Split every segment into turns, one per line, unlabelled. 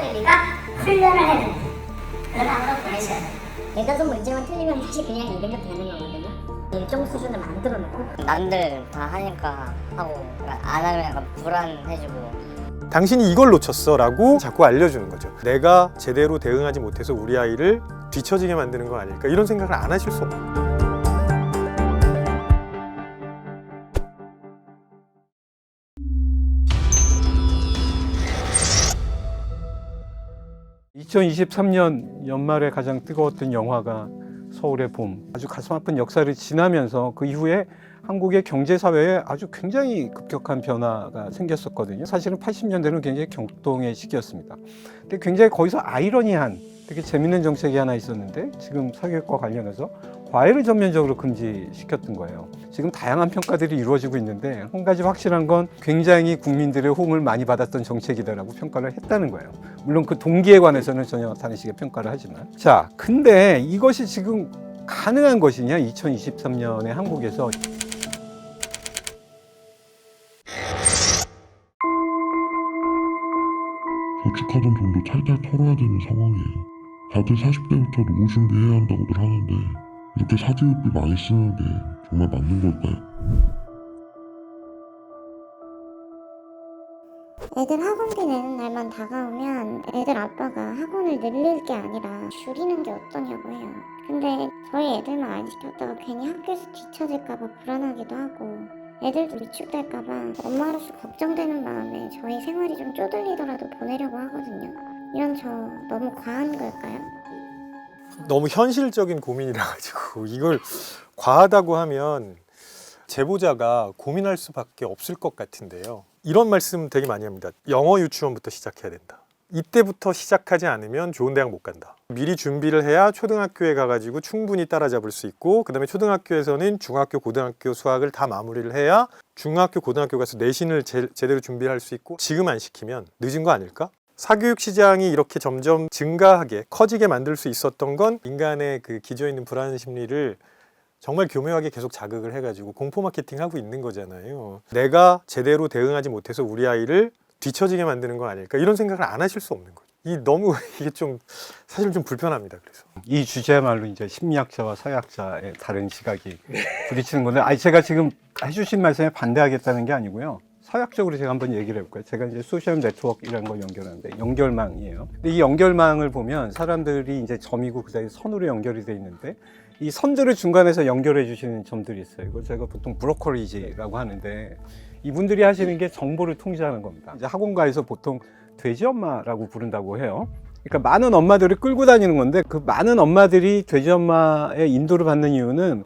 친구들이니까 훈련을 해야 됩니다. 그런 학교 보내셔야 돼요.
대다수 문제만 틀리면 사실 그냥 읽으면 되는 거거든요. 일정 수준을 만들어 놓고
남들 다 하니까 하고 안 하면 약간 불안해지고
당신이 이걸 놓쳤어 라고 자꾸 알려주는 거죠. 내가 제대로 대응하지 못해서 우리 아이를 뒤처지게 만드는 거 아닐까 이런 생각을 안 하실 수 없는 거예요.
2023년 연말에 가장 뜨거웠던 영화가 서울의 봄. 아주 가슴 아픈 역사를 지나면서 그 이후에 한국의 경제 사회에 아주 굉장히 급격한 변화가 생겼었거든요. 사실은 80년대는 굉장히 격동의 시기였습니다. 근데 굉장히 거기서 아이러니한 되게 재밌는 정책이 하나 있었는데 지금 사교육과 관련해서 과외를 전면적으로 금지시켰던 거예요. 지금 다양한 평가들이 이루어지고 있는데 한 가지 확실한 건 굉장히 국민들의 호응을 많이 받았던 정책이다라고 평가를 했다는 거예요. 물론 그 동기에 관해서는 전혀 다른 식의 평가를 하지만 자 근데 이것이 지금 가능한 것이냐 2023년에 한국에서
저축하던 돈도 탈탈 털어야 되는 상황이에요. 다들 40대부터 노후 준비해야 한다고들 하는데 이렇게 사교육비 많이 쓰는 게 정말 맞는 걸까요?
애들 학원비 내는 날만 다가오면 애들 아빠가 학원을 늘릴 게 아니라 줄이는 게 어떠냐고 해요. 근데 저희 애들만 안 시켰다가 괜히 학교에서 뒤처질까봐 불안하기도 하고 애들도 위축될까봐 엄마로서 걱정되는 마음에 저희 생활이 좀 쪼들리더라도 보내려고 하거든요. 이런 저 너무 과한 걸까요?
너무 현실적인 고민이라 가지고 이걸 과하다고 하면 제보자가 고민할 수밖에 없을 것 같은데요. 이런 말씀 되게 많이 합니다. 영어 유치원부터 시작해야 된다. 이때부터 시작하지 않으면 좋은 대학 못 간다. 미리 준비를 해야 초등학교에 가가지고 충분히 따라잡을 수 있고, 그 다음에 초등학교에서는 중학교, 고등학교 수학을 다 마무리를 해야 중학교, 고등학교 가서 내신을 제, 제대로 준비할 수 있고, 지금 안 시키면 늦은 거 아닐까? 사교육 시장이 이렇게 점점 증가하게 커지게 만들 수 있었던 건 인간의 그 기저 있는 불안 심리를 정말 교묘하게 계속 자극을 해가지고 공포 마케팅 하고 있는 거잖아요. 내가 제대로 대응하지 못해서 우리 아이를 뒤처지게 만드는 거 아닐까 이런 생각을 안 하실 수 없는 거죠. 이 너무 이게 좀 사실 좀 불편합니다. 그래서
이 주제야말로 이제 심리학자와 사회학자의 다른 시각이 부딪히는 건데, 아니 제가 지금 해주신 말씀에 반대하겠다는 게 아니고요. 사회학적으로 제가 한번 얘기를 해볼까요? 제가 이제 소셜 네트워크이라는 걸 연결하는데 연결망이에요. 근데 이 연결망을 보면 사람들이 이제 점이고 그 사이에 선으로 연결이 돼 있는데 이 선들을 중간에서 연결해 주시는 점들이 있어요. 이걸 제가 보통 브로커리지라고 하는데 이분들이 하시는 게 정보를 통제하는 겁니다. 이제 학원가에서 보통 돼지 엄마라고 부른다고 해요. 그러니까 많은 엄마들을 끌고 다니는 건데 그 많은 엄마들이 돼지 엄마의 인도를 받는 이유는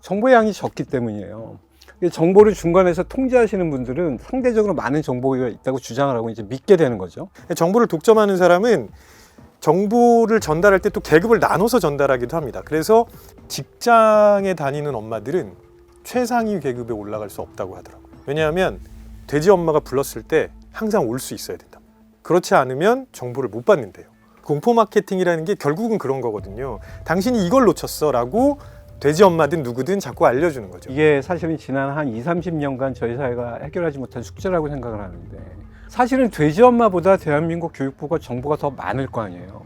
정보의 양이 적기 때문이에요. 이 정보를 중간에서 통제하시는 분들은 상대적으로 많은 정보가 있다고 주장을 하고 이제 믿게 되는 거죠.
정보를 독점하는 사람은 정보를 전달할 때 또 계급을 나눠서 전달하기도 합니다. 그래서 직장에 다니는 엄마들은 최상위 계급에 올라갈 수 없다고 하더라고요. 왜냐하면 돼지 엄마가 불렀을 때 항상 올 수 있어야 된다. 그렇지 않으면 정보를 못 받는데요. 공포 마케팅이라는 게 결국은 그런 거거든요. 당신이 이걸 놓쳤어라고 돼지 엄마든 누구든 자꾸 알려주는 거죠.
이게 사실은 지난 한 2, 30년간 저희 사회가 해결하지 못한 숙제라고 생각을 하는데 사실은 돼지 엄마보다 대한민국 교육부가 정보가 더 많을 거 아니에요.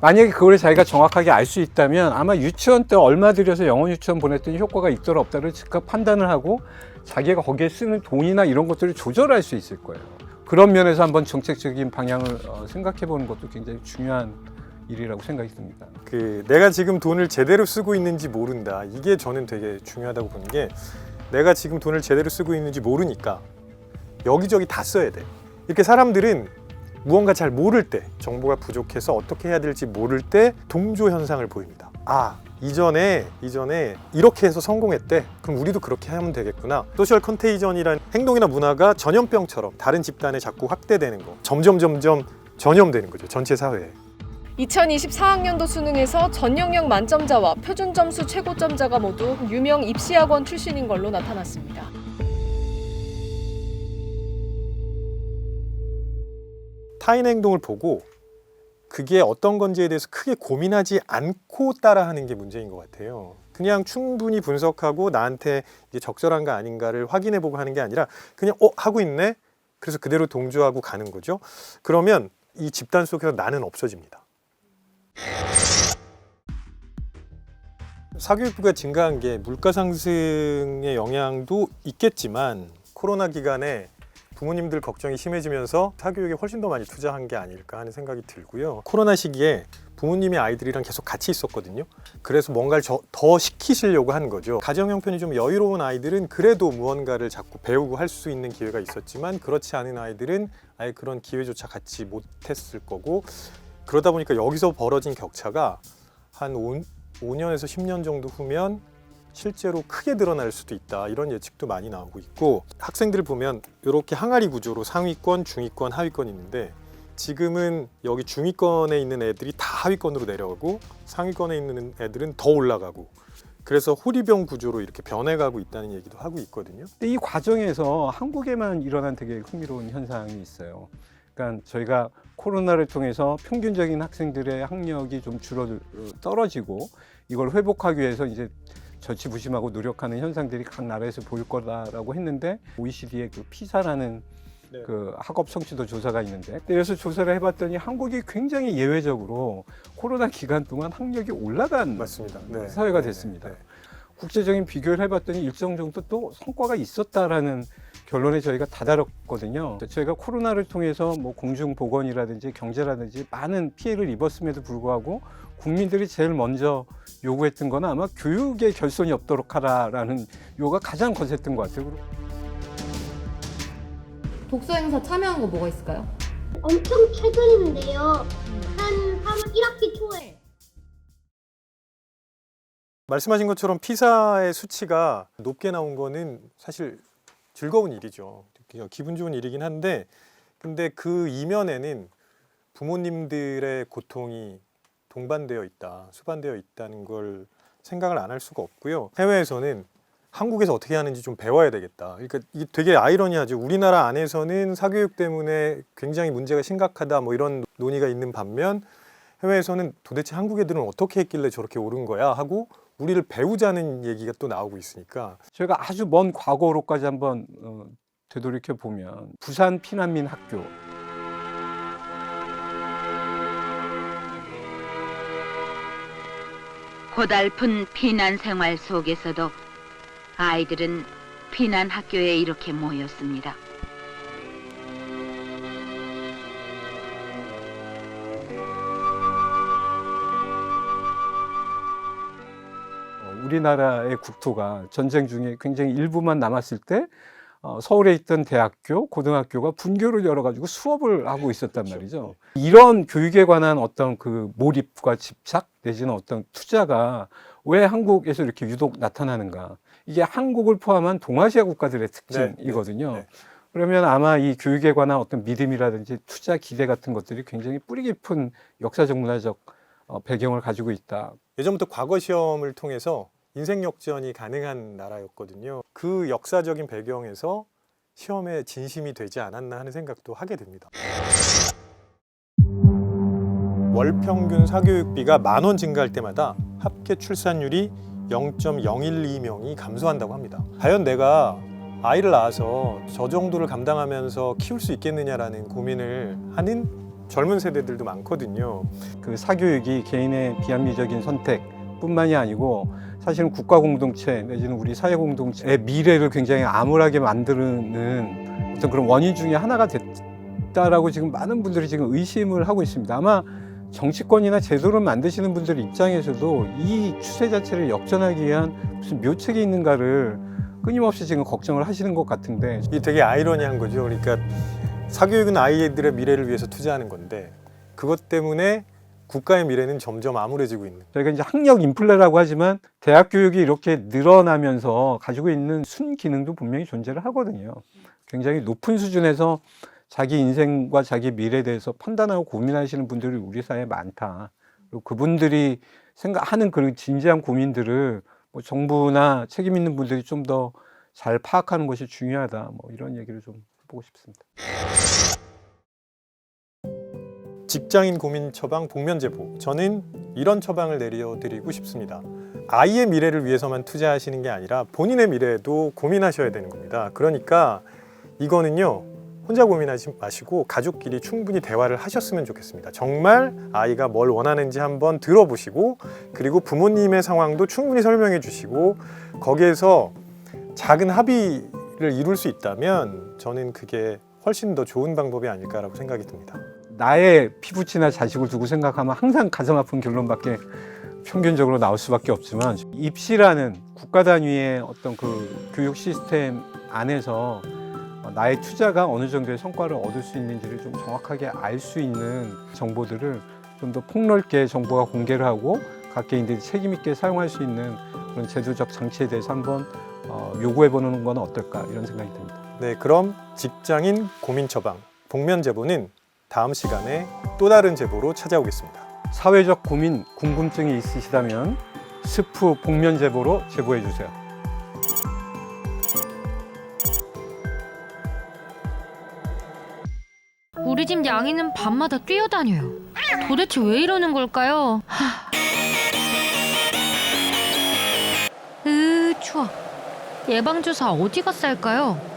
만약에 그걸 자기가 정확하게 알 수 있다면 아마 유치원 때 얼마 들여서 영어 유치원 보냈더니 효과가 있더라 없다를 즉각 판단을 하고 자기가 거기에 쓰는 돈이나 이런 것들을 조절할 수 있을 거예요. 그런 면에서 한번 정책적인 방향을 어, 생각해 보는 것도 굉장히 중요한 일이라고 생각이 듭니다.
그 내가 지금 돈을 제대로 쓰고 있는지 모른다. 이게 저는 되게 중요하다고 보는 게 내가 지금 돈을 제대로 쓰고 있는지 모르니까 여기저기 다 써야 돼. 이렇게 사람들은 무언가 잘 모를 때 정보가 부족해서 어떻게 해야 될지 모를 때 동조 현상을 보입니다. 아 이전에 이전에 이렇게 해서 성공했대. 그럼 우리도 그렇게 하면 되겠구나. 소셜 컨테이전이라는 행동이나 문화가 전염병처럼 다른 집단에 자꾸 확대되는 거. 점점 점점 전염되는 거죠. 전체 사회에.
2024학년도 수능에서 전 영역 만점자와 표준 점수 최고점자가 모두 유명 입시학원 출신인 걸로 나타났습니다.
타인의 행동을 보고 그게 어떤 건지에 대해서 크게 고민하지 않고 따라하는 게 문제인 것 같아요. 그냥 충분히 분석하고 나한테 이게 적절한가 아닌가를 확인해보고 하는 게 아니라 그냥 어 하고 있네. 그래서 그대로 동조하고 가는 거죠. 그러면 이 집단 속에서 나는 없어집니다. 사교육비가 증가한 게 물가 상승의 영향도 있겠지만 코로나 기간에 부모님들 걱정이 심해지면서 사교육에 훨씬 더 많이 투자한 게 아닐까 하는 생각이 들고요. 코로나 시기에 부모님이 아이들이랑 계속 같이 있었거든요. 그래서 뭔가를 저- 더 시키시려고 한 거죠. 가정 형편이 좀 여유로운 아이들은 그래도 무언가를 자꾸 배우고 할 수 있는 기회가 있었지만 그렇지 않은 아이들은 아예 그런 기회조차 갖지 못했을 거고 그러다 보니까 여기서 벌어진 격차가 한 5, 5년에서 10년 정도 후면 실제로 크게 드러날 수도 있다 이런 예측도 많이 나오고 있고 학생들을 보면 이렇게 항아리 구조로 상위권, 중위권, 하위권이 있는데 지금은 여기 중위권에 있는 애들이 다 하위권으로 내려가고 상위권에 있는 애들은 더 올라가고 그래서 호리병 구조로 이렇게 변해가고 있다는 얘기도 하고 있거든요.
근데 이 과정에서 한국에만 일어난 되게 흥미로운 현상이 있어요. 그러니까 저희가 코로나를 통해서 평균적인 학생들의 학력이 좀 줄어 떨어지고 이걸 회복하기 위해서 이제 절치부심하고 노력하는 현상들이 각 나라에서 보일 거다라고 했는데 OECD의 그 피사라는
네.
그 학업 성취도 조사가 있는데 그래서 조사를 해봤더니 한국이 굉장히 예외적으로 코로나 기간 동안 학력이 올라간
맞습니다. 네.
사회가
네,
됐습니다.
네.
국제적인 비교를 해봤더니 일정 정도 또 성과가 있었다라는 결론에 저희가 다다랐거든요. 저희가 코로나를 통해서 뭐 공중 보건이라든지 경제라든지 많은 피해를 입었음에도 불구하고 국민들이 제일 먼저 요구했던 건 아마 교육에 결손이 없도록 하라라는 요가 가장 거셌던 것 같아요.
독서 행사 참여한 거 뭐가 있을까요?
엄청 최근인데요. 한 3, 1학기 초에
말씀하신 것처럼 피사의 수치가 높게 나온 거는 사실 즐거운 일이죠. 기분 좋은 일이긴 한데 근데 그 이면에는 부모님들의 고통이 동반되어 있다, 수반되어 있다는 걸 생각을 안 할 수가 없고요. 해외에서는 한국에서 어떻게 하는지 좀 배워야 되겠다. 그러니까 이게 되게 아이러니하죠. 우리나라 안에서는 사교육 때문에 굉장히 문제가 심각하다 뭐 이런 논의가 있는 반면 해외에서는 도대체 한국 애들은 어떻게 했길래 저렇게 오른 거야 하고 우리를 배우자는 얘기가 또 나오고 있으니까
저희가 아주 먼 과거로까지 한번 어, 되돌이켜 보면 부산 피난민 학교
고달픈 피난 생활 속에서도 아이들은 피난 학교에 이렇게 모였습니다.
우리나라의 국토가 전쟁 중에 굉장히 일부만 남았을 때 어, 서울에 있던 대학교, 고등학교가 분교를 열어가지고 수업을 하고 있었단 말이죠. 이런 교육에 관한 어떤 그 몰입과 집착 내지는 어떤 투자가 왜 한국에서 이렇게 유독 나타나는가? 이게 한국을 포함한 동아시아 국가들의 특징이거든요.
네, 네.
그러면 아마 이 교육에 관한 어떤 믿음이라든지 투자 기대 같은 것들이 굉장히 뿌리 깊은 역사적 문화적 어, 배경을 가지고 있다.
예전부터 과거 시험을 통해서 인생 역전이 가능한 나라였거든요. 그 역사적인 배경에서 시험에 진심이 되지 않았나 하는 생각도 하게 됩니다. 월 평균 사교육비가 만 원 증가할 때마다 합계 출산율이 0.012명이 감소한다고 합니다. 과연 내가 아이를 낳아서 저 정도를 감당하면서 키울 수 있겠느냐라는 고민을 하는 젊은 세대들도 많거든요.
그 사교육이 개인의 비합리적인 선택뿐만이 아니고 사실은 국가 공동체 내지는 우리 사회 공동체의 미래를 굉장히 암울하게 만드는 어떤 그런 원인 중에 하나가 됐다라고 지금 많은 분들이 지금 의심을 하고 있습니다. 아마 정치권이나 제도를 만드시는 분들 입장에서도 이 추세 자체를 역전하기 위한 무슨 묘책이 있는가를 끊임없이 지금 걱정을 하시는 것 같은데
이게 되게 아이러니한 거죠. 그러니까 사교육은 아이들의 미래를 위해서 투자하는 건데 그것 때문에 국가의 미래는 점점 암울해지고 있는.
저희가 이제 학력 인플레라고 하지만 대학 교육이 이렇게 늘어나면서 가지고 있는 순 기능도 분명히 존재를 하거든요. 굉장히 높은 수준에서 자기 인생과 자기 미래에 대해서 판단하고 고민하시는 분들이 우리 사회에 많다. 그리고 그분들이 생각하는 그런 진지한 고민들을 뭐 정부나 책임 있는 분들이 좀 더 잘 파악하는 것이 중요하다. 뭐 이런 얘기를 좀 해보고 싶습니다.
직장인 고민 처방 복면 제보. 저는 이런 처방을 내려드리고 싶습니다. 아이의 미래를 위해서만 투자하시는 게 아니라 본인의 미래에도 고민하셔야 되는 겁니다. 그러니까 이거는요. 혼자 고민하지 마시고 가족끼리 충분히 대화를 하셨으면 좋겠습니다. 정말 아이가 뭘 원하는지 한번 들어보시고 그리고 부모님의 상황도 충분히 설명해 주시고 거기에서 작은 합의를 이룰 수 있다면 저는 그게 훨씬 더 좋은 방법이 아닐까라고 생각이 듭니다.
나의 피부치나 자식을 두고 생각하면 항상 가슴 아픈 결론밖에 평균적으로 나올 수밖에 없지만 입시라는 국가 단위의 어떤 그 교육 시스템 안에서 나의 투자가 어느 정도의 성과를 얻을 수 있는지를 좀 정확하게 알 수 있는 정보들을 좀 더 폭넓게 정부가 공개를 하고 각 개인들이 책임 있게 사용할 수 있는 그런 제도적 장치에 대해서 한번 어, 요구해 보는 건 어떨까 이런 생각이 듭니다.
네, 그럼 직장인 고민 처방 복면 제보는 다음 시간에 또 다른 제보로 찾아오겠습니다.
사회적 고민, 궁금증이 있으시다면 스프 복면 제보로 제보해 주세요.
우리 집 양이는 밤마다 뛰어다녀요. 도대체 왜 이러는 걸까요? 하... 으, 추워. 예방주사 어디가 쌀까요?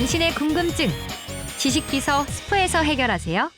당신의 궁금증. 지식비서 스프에서 해결하세요.